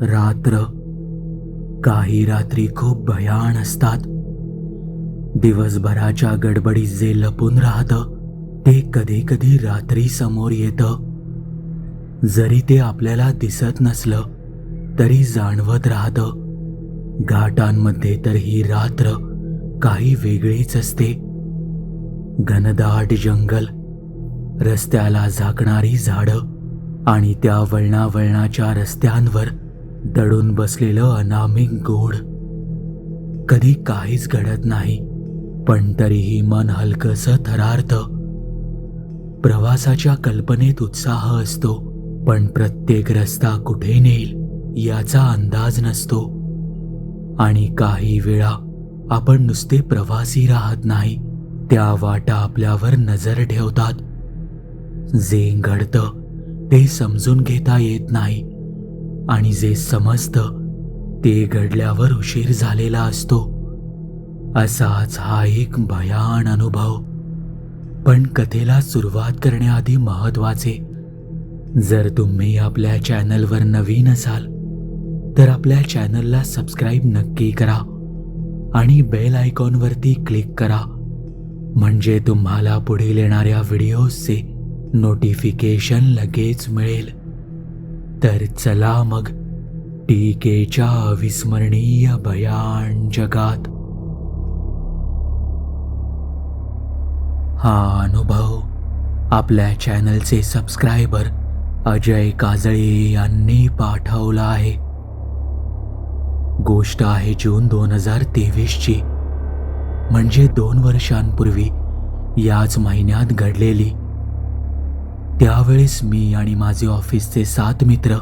रात्र. काही रात्री खूप भयाण असतात. दिवसभराच्या गडबडीत जे लपून राहतं ते कधी कधी रात्री समोर येतं. जरी ते आपल्याला दिसत नसलं तरी जाणवत राहतं. घाटांमध्ये तर ही रात्र काही वेगळीच असते. घनदाट जंगल रस्त्याला झाकणारी झाडं आणि त्या वळणावळणाच्या रस्त्यांवर दडून बसलेलं अनामिक गोड. कधी काहीच घडत नाही पण तरीही मन हलकंसं थरार्थ प्रवासाच्या कल्पनेत उत्साह असतो पण प्रत्येक रस्ता कुठे नेईल याचा अंदाज नसतो. आणि काही वेळा आपण नुसते प्रवासी राहत नाही त्या वाटा आपल्यावर नजर ठेवतात. जे घडतं ते समजून घेता येत नाही. आणि जे समजतं ते घडल्यावर उशीर झालेला असतो. असाच हा एक भयान अनुभव. पण कथेला सुरुवात करण्याआधी महत्त्वाचे जर तुम्ही आपल्या चॅनलवर नवीन असाल तर आपल्या चॅनलला सबस्क्राईब नक्की करा आणि बेल आयकॉनवरती क्लिक करा. म्हणजे तुम्हाला पुढील येणाऱ्या व्हिडिओजचे नोटिफिकेशन लगेच मिळेल. तर चला मग टीकेच्या अविस्मरणीय भयान जगात. हा अनुभव आपल्या चॅनलचे सबस्क्रायबर अजय काजळे यांनी पाठवला आहे. गोष्ट आहे जून दोन हजार तेवीसची. म्हणजे दोन वर्षांपूर्वी याच महिन्यात घडलेली त्यावेळेस मी आणि माझे ऑफिसचे सात मित्र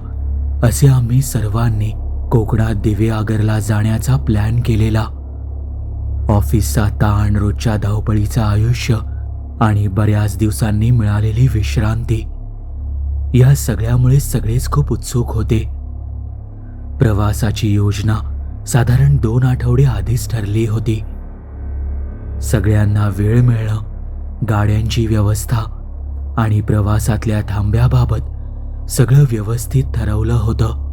असे आम्ही सर्वांनी कोकणात दिवे आगरला जाण्याचा प्लॅन केलेला. ऑफिसचा ताण रोजच्या धावपळीचं आयुष्य आणि बऱ्याच दिवसांनी मिळालेली विश्रांती या सगळ्यामुळे सगळेच खूप उत्सुक होते. प्रवासाची योजना साधारण दोन आठवडे आधीच ठरली होती. सगळ्यांना वेळ मिळणं गाड्यांची व्यवस्था आणि प्रवासातल्या थांब्याबाबत सगळं व्यवस्थित ठरवलं होतं.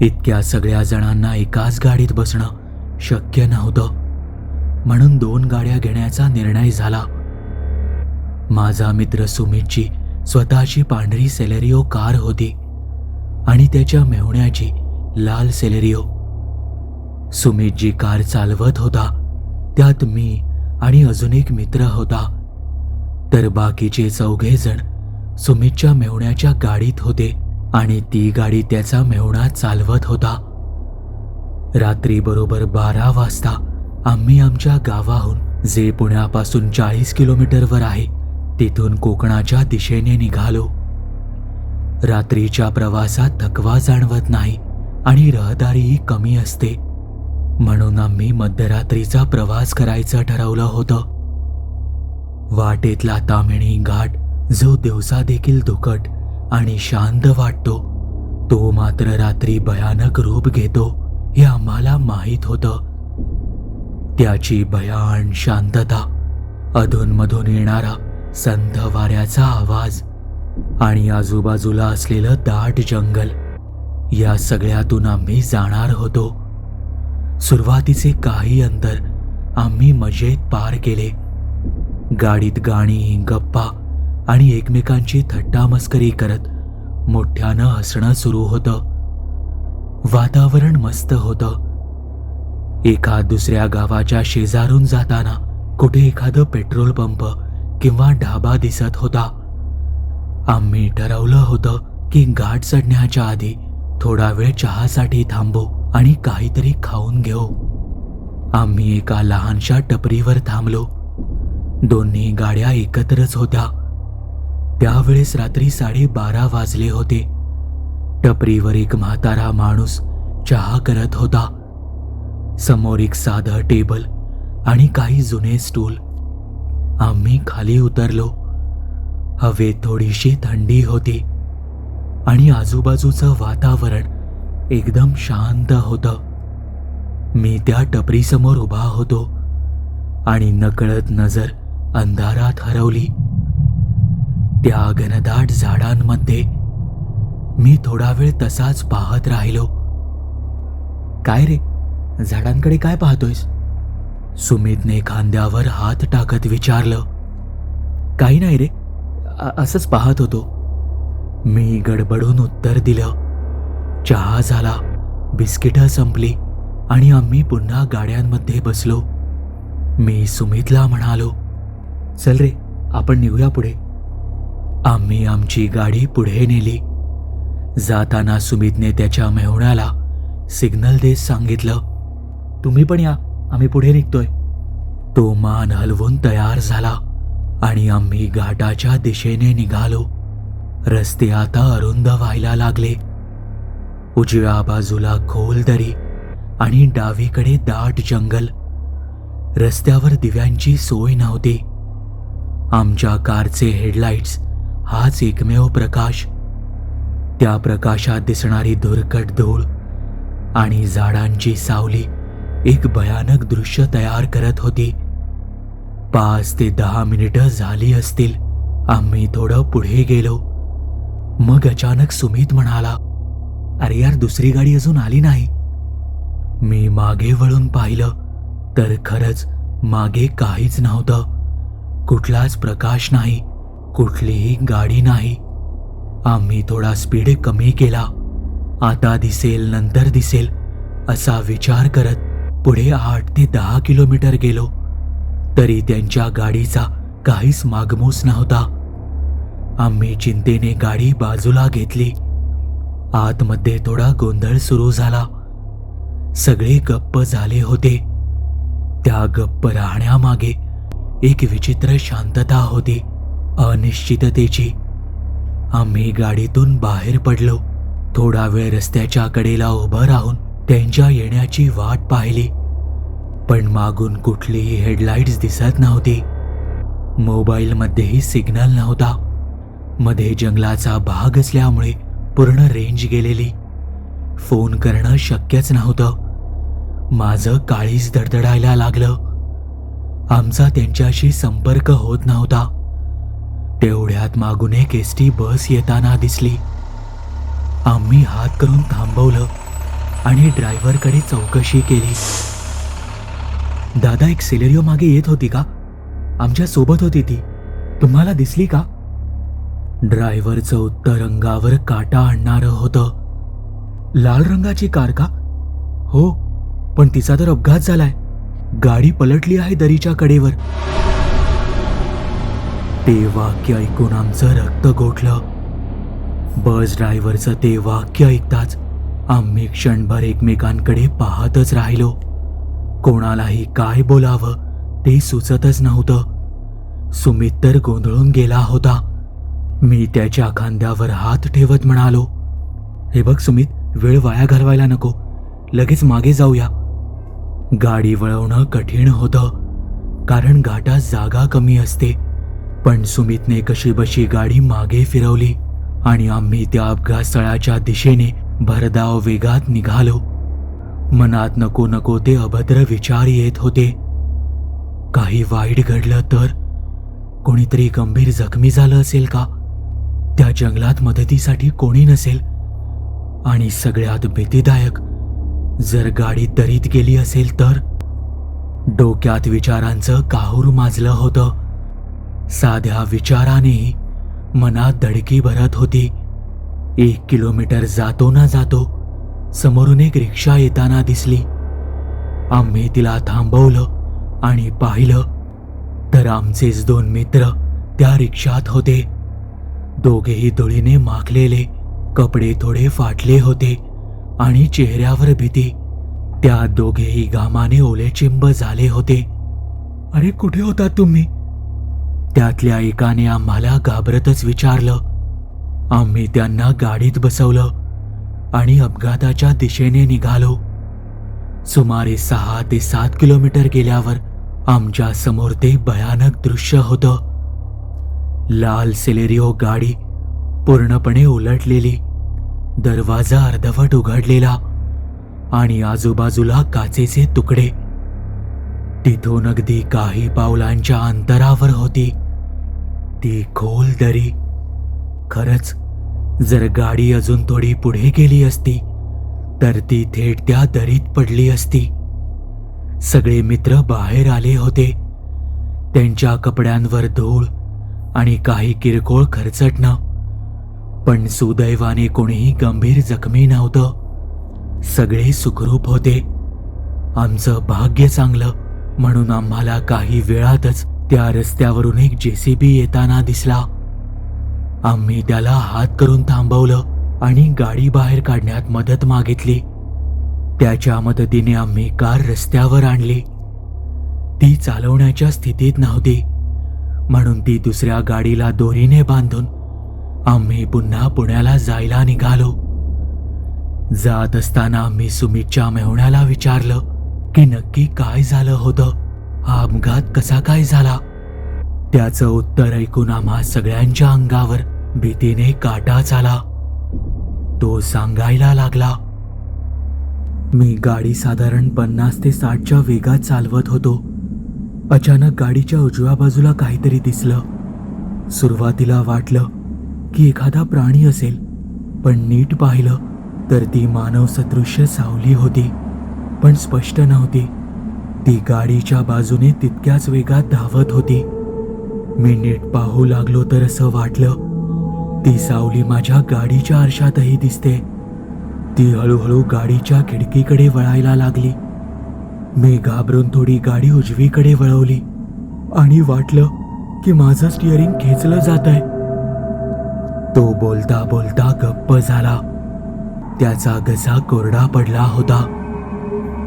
इतक्या सगळ्या जणांना एकाच गाडीत बसणं शक्य नव्हतं. म्हणून दोन गाड्या घेण्याचा निर्णय झाला. माझा मित्र सुमितची स्वतःची पांढरी सेलेरिओ कार होती आणि त्याच्या मेहुण्याची लाल सेलेरिओ. सुमित जी कार चालवत होता. त्यात मी आणि अजून एक मित्र होता. तर बाकीचे चौघेजण सुमितच्या मेहुण्याच्या गाडीत होते आणि ती गाडी त्याचा मेहुणा चालवत होता. रात्री बरोबर बारा वाजता आम्ही आमच्या गावाहून जे पुण्यापासून चाळीस किलोमीटरवर आहे तिथून कोकणाच्या दिशेने निघालो. रात्रीच्या प्रवासात थकवा जाणवत नाही आणि रहदारीही कमी असते. म्हणून आम्ही मध्यरात्रीचा प्रवास करायचं ठरवलं होतं. वाटेतला तामिणी घाट जो दिवसा देखील दुकट आणि शांत वाटतो तो मात्र रात्री भयानक रूप घेतो हे आम्हाला माहीत होतं. त्याची भयान शांतता अधूनमधून येणारा संथ वाऱ्याचा आवाज आणि आजूबाजूला असलेलं दाट जंगल या सगळ्यातून आम्ही जाणार होतो. सुरुवातीचे काही अंतर आम्ही मजेत पार केले. गाडीत गाणी गप्पा आणि एकमेकांची थट्टा मस्करी करत मोठ्यानं हसणं सुरू होतं. वातावरण मस्त होतं. एका दुसऱ्या गावाच्या शेजारून जाताना कुठे एखादं पेट्रोल पंप किंवा ढाबा दिसत होता. आम्ही ठरवलं होतं की घाट चढण्याच्या आधी थोडा वेळ चहासाठी थांबू आणि काहीतरी खाऊन घेऊ. आम्ही एका लहानशा टपरीवर थांबलो. दोन्ही गाड्या एकत्रच होत्या. त्यावेळेस रात्री साडेबारा वाजले होते. टपरीवर एक म्हातारा माणूस चहा करत होता. समोर एक साधं टेबल आणि काही जुने स्टूल. आम्ही खाली उतरलो. हवेत थोडीशी थंडी होती आणि आजूबाजूचं वातावरण एकदम शांत होतं. मी त्या टपरीसमोर उभा होतो आणि नकळत नजर अंधारात हरवली. त्या घनदाट झाडांमध्ये मी थोडा वेळ तसाच पाहत राहिलो. काय रे? झाडांकडे काय पाहतोयस? सुमितने खांद्यावर हात टाकत विचारलं. काही नाही रे. असंच पाहत होतो. मी गडबडून उत्तर दिलं. चहा झाला बिस्किटं संपली आणि आम्ही पुन्हा गाड्यांमध्ये बसलो. मी सुमितला म्हणालो चल रे आपण निघूया पुढे. आम्ही आमची गाडी पुढे नेली. जाताना सुमितने त्याच्या मेहुण्याला सिग्नल देत सांगितलं तुम्ही पण या आम्ही पुढे निघतोय. तो मान हलवून तयार झाला आणि आम्ही घाटाच्या दिशेने निघालो. रस्ते आता अरुंद व्हायला लागले. उजव्या बाजूला खोल दरी आणि डावीकडे दाट जंगल. रस्त्यावर दिव्यांची सोय नव्हती. आमच्या कारचे हेडलाईट्स हाच एकमेव प्रकाश. त्या प्रकाशात दिसणारी धुरकट धूळ आणि झाडांची सावली एक भयानक दृश्य तयार करत होती. पाच ते दहा मिनिटं झाली असतील आम्ही थोडं पुढे गेलो. मग अचानक सुमित म्हणाला अरे यार दुसरी गाडी अजून आली नाही. मी मागे वळून पाहिलं तर खरंच मागे काहीच नव्हतं. कुठलाच प्रकाश नाही कुठलीही गाडी नाही. आम्ही थोडा स्पीड कमी केला. आता दिसेल नंतर दिसेल असा विचार करत पुढे आठ ते दहा किलोमीटर गेलो. तरी त्यांच्या गाडीचा काहीच मागमूस नव्हता. आम्ही चिंतेने गाडी बाजूला घेतली. आतमध्ये थोडा गोंधळ सुरू झाला. सगळे गप्प झाले होते. त्या गप्प राहण्यामागे एक विचित्र शांतता होती अनिश्चिततेची. आम्ही गाडीतून बाहेर पडलो. थोडा वेळ रस्त्याच्या कडेला उभं राहून त्यांच्या येण्याची वाट पाहिली. पण मागून कुठलीही हेडलाईट्स दिसत नव्हती. मोबाईलमध्येही सिग्नल नव्हता. मध्ये जंगलाचा भाग असल्यामुळे पूर्ण रेंज गेलेली. फोन करणं शक्यच नव्हतं. माझं काळीच धडधडायला लागलं. आमचा त्यांच्याशी संपर्क होत नव्हता. तेवढ्यात मागून एक एस टी बस येताना दिसली. आम्ही हात करून थांबवलं आणि ड्रायव्हरकडे चौकशी केली. दादा एक सिलेरिओ मागे येत होती का? आमच्यासोबत होती ती. तुम्हाला दिसली का? ड्रायव्हरचं उत्तर अंगावर काटा आणणारं होतं. लाल रंगाची कार का? हो पण तिचा तर अपघात झालाय. गाडी पलटली आहे दरीच्या कडेवर. ते वाक्य ऐकून आमचं रक्त गोठलं. बस ड्रायव्हरचं ते वाक्य ऐकताच आम्ही क्षणभर एकमेकांकडे पाहतच राहिलो. कोणालाही काय बोलावं ते सुचतच नव्हतं. सुमित तर गोंधळून गेला होता. मी त्याच्या खांद्यावर हात ठेवत म्हणालो हे बघ सुमित वेळ वाया घालवायला नको. लगेच मागे जाऊया. गाडी वळवणं कठीण होतं कारण घाटात जागा कमी असते. पण सुमितने कशीबशी गाडी मागे फिरवली आणि आम्ही त्या अपघात स्थळाच्या दिशेने भरधाव वेगात निघालो. मनात नको नको ते अभद्र विचार येत होते. काही वाईट घडलं तर कोणीतरी गंभीर जखमी झालं असेल का? त्या जंगलात मदतीसाठी कोणी नसेल? आणि सगळ्यात भीतीदायक जर गाडी दरीत गेली असेल तर? डोक्यात विचारांचं काहूर माजलं होतं. साध्या विचाराने मनात धडकी भरत होती. एक किलोमीटर जातो ना जातो समोरून एक रिक्षा येताना दिसली. आम्ही तिला थांबवलं आणि पाहिलं तर आमचेच दोन मित्र त्या रिक्षात होते. दोघेही धुळीने माखलेले कपडे थोडे फाटले होते. आणि चेहऱ्यावर भीती. त्या दोघेही घामाने ओलेचिंब झाले होते. अरे कुठे होता तुम्ही? त्यातल्या एकाने आम्हाला घाबरतच विचारलं. आम्ही त्यांना गाडीत बसवलं आणि अपघाताच्या दिशेने निघालो. सुमारे सहा ते सात किलोमीटर गेल्यावर आमच्यासमोर ते भयानक दृश्य होतं. लाल सेलेरिओ गाडी पूर्णपणे उलटलेली. दरवाजा अर्धवट उघडलेला आणि आजूबाजूला काचेचे तुकडे. तिथून अगदी काही पावलांच्या अंतरावर होती. ती खोल दरी. खरंच जर गाडी अजून थोडी पुढे गेली असती तर ती थेट त्या दरीत पडली असती. सगळे मित्र बाहेर आले होते. त्यांच्या कपड्यांवर धूळ आणि काही किरकोळ खरचटणं. पण सुदैवाने कोणीही गंभीर जखमी नव्हतं. सगळे सुखरूप होते. आमचं भाग्य चांगलं म्हणून आम्हाला काही वेळातच त्या रस्त्यावरून एक जेसीबी येताना दिसला. आम्ही त्याला हात करून थांबवलं आणि गाडी बाहेर काढण्यात मदत मागितली. त्याच्या मदतीने आम्ही कार रस्त्यावर आणली. ती चालवण्याच्या स्थितीत नव्हती. म्हणून ती दुसऱ्या गाडीला दोरीने बांधून आम्ही पुन्हा पुण्याला जायला निघालो. जात असताना आम्ही सुमितच्या मेहुण्याला विचारलं की नक्की काय झालं होतं? हा अपघात कसा काय झाला? त्याचं उत्तर ऐकून आम्हा सगळ्यांच्या अंगावर भीतीने काटाच आला तो सांगायला लागला मी गाडी साधारण पन्नास ते साठच्या वेगात चालवत होतो. अचानक गाडीच्या उजव्या बाजूला काहीतरी दिसलं. सुरुवातीला वाटलं की एखादा प्राणी असेल पण नीट पाहिलं तर ती मानव सदृश्य सावली होती पण स्पष्ट नव्हती. ती गाडीच्या बाजूने तितक्याच वेगात धावत होती. मी नीट पाहू लागलो तर असं वाटलं ती सावली माझ्या गाडीच्या आरशातही दिसते. ती हळूहळू गाडीच्या खिडकीकडे वळायला लागली. मी घाबरून थोडी गाडी उजवीकडे वळवली आणि वाटलं की माझं स्टिअरिंग खेचलं जात आहे तो बोलता बोलता गप्प झाला. त्याचा घसा कोरडा पडला होता.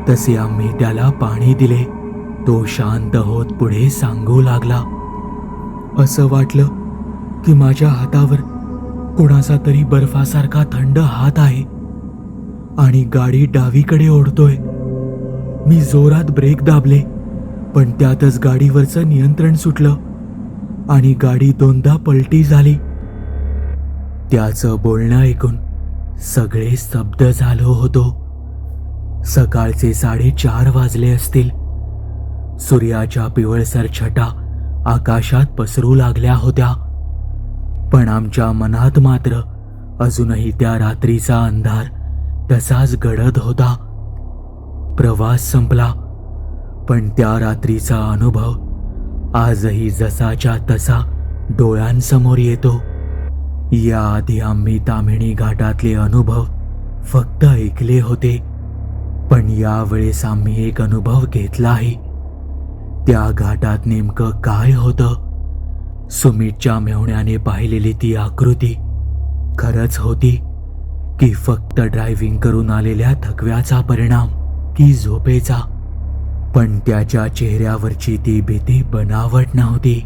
तसे आम्ही त्याला पाणी दिले. तो शांत होत पुढे सांगू लागला. असं वाटलं की माझ्या हातावर कोणाचा तरी बर्फासारखा थंड हात आहे आणि गाडी डावीकडे ओढतोय. मी जोरात ब्रेक दाबले पण त्यातच गाडीवरचं नियंत्रण सुटलं आणि गाडी दोनदा पलटी झाली. त्याचं बोलणं ऐकून सगळे स्तब्ध झालो होतो. सकाळचे साडेचार वाजले असतील. सूर्याच्या पिवळसर छटा आकाशात पसरू लागल्या होत्या. पण आमच्या मनात मात्र अजूनही त्या रात्रीचा अंधार तसाच गडद होता. प्रवास संपला पण त्या रात्रीचा अनुभव आजही जसाच्या तसा डोळ्यांसमोर येतो. याआधी आम्ही तामिणी घाटातले अनुभव फक्त ऐकले होते पण यावेळेस आम्ही एक अनुभव घेतलाही. त्या घाटात नेमकं काय होतं? सुमितच्या मेहुण्याने पाहिलेली ती आकृती खरंच होती की फक्त ड्रायव्हिंग करून आलेल्या थकव्याचा परिणाम की झोपेचा? पण त्याच्या चेहऱ्यावरची ती भीती बनावट नव्हती.